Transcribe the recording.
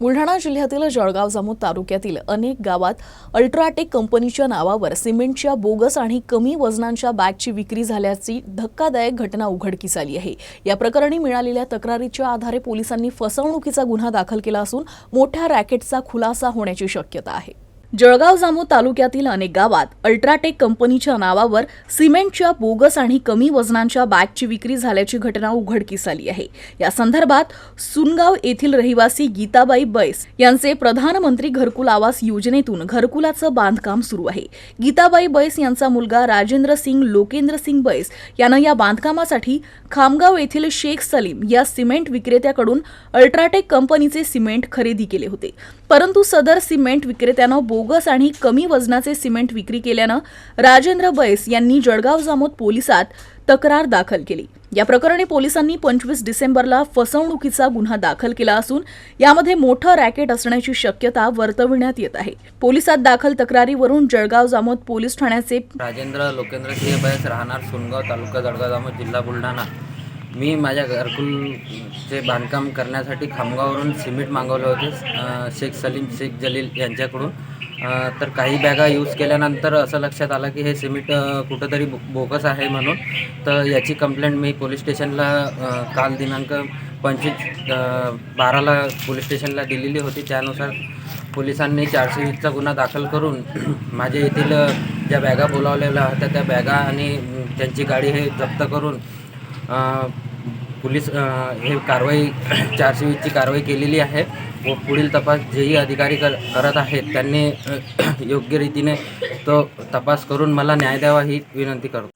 बुलढाणा जिल्ह्यातील जळगाव जामोद तालुक्यातील अनेक गावात अल्ट्राटेक कंपनीच्या नावावर सिमेंटच्या बोगस आणि कमी वजनांच्या बॅगची विक्री झाल्याची धक्कादायक घटना उघडकीस आली आहे. या प्रकरणी मिळालेल्या तक्रारीच्या आधारे पोलिसांनी फसवणुकीचा गुन्हा दाखल केला असून मोठ्या रॅकेटचा खुलासा होण्याची शक्यता आहे. जळगाव जामू तालुक्यातील अनेक गावात अल्ट्राटेक कंपनीच्या नावावर सिमेंटच्या बोगस आणि कमी वजनांच्या बॅगची विक्री झाल्याची घटना उघडकीस आली आहे. या संदर्भात सुनगाव येथील रहिवासी गीताबाई बैस यांचे प्रधानमंत्री घरकुल आवास योजनेतून घरकुलाचं बांधकाम सुरू आहे. गीताबाई बैस यांचा मुलगा राजेंद्र सिंग लोकेंद्र सिंग बैस यानं या बांधकामासाठी खामगाव येथील शेख सलीम या सिमेंट विक्रेत्याकडून अल्ट्राटेक कंपनीचे सिमेंट खरेदी केले होते. परंतु सदर सिमेंट विक्रेत्यानं बोगस आणि कमी वजनाचे सिमेंट विक्री केल्यानं राजेंद्र बैस यांनी जळगाव जामोद पोलिसात तक्रार दाखल केली. या प्रकरणी पोलिसांनी पंचवीस डिसेंबरला फसवणुकीचा गुन्हा दाखल केला असून यामध्ये मोठं रॅकेट असण्याची शक्यता वर्तविण्यात येत आहे. पोलिसात दाखल तक्रारीवरून जळगाव जामोद पोलीस ठाण्याचे राजेंद्र लोकेंद्र सिंह बैस राहणार सोनगाव तालुका जळगाव जामोद जिल्हा बुलढाणा. मी माझ्या घरकुलचे बांधकाम करण्यासाठी खामगाववरून सिमेंट मागवलं होते शेख सलीम शेख जलील यांच्याकडून. तर काही बॅगा यूज केल्यानंतर असं लक्षात आलं की हे सिमेंट कुठंतरी बो- बोगस आहे म्हणून. तर याची कंप्लेंट मी पोलीस स्टेशनला काल दिनांक पंचवीस बाराला पोलीस स्टेशनला दिलेली होती. त्यानुसार पोलिसांनी चारशे वीसचा गुन्हा दाखल करून माझ्या येथील ज्या बॅगा बोलावलेल्या होत्या त्या बॅगा आणि त्यांची गाडी हे जप्त करून पोलीस हे कारवाई चारशे वीसची कारवाई केलेली आहे. व पुढील तपास जेही अधिकारी कर करत आहेत त्यांनी योग्य रीतीने तो तपास करून मला न्याय द्यावा ही विनंती करतो.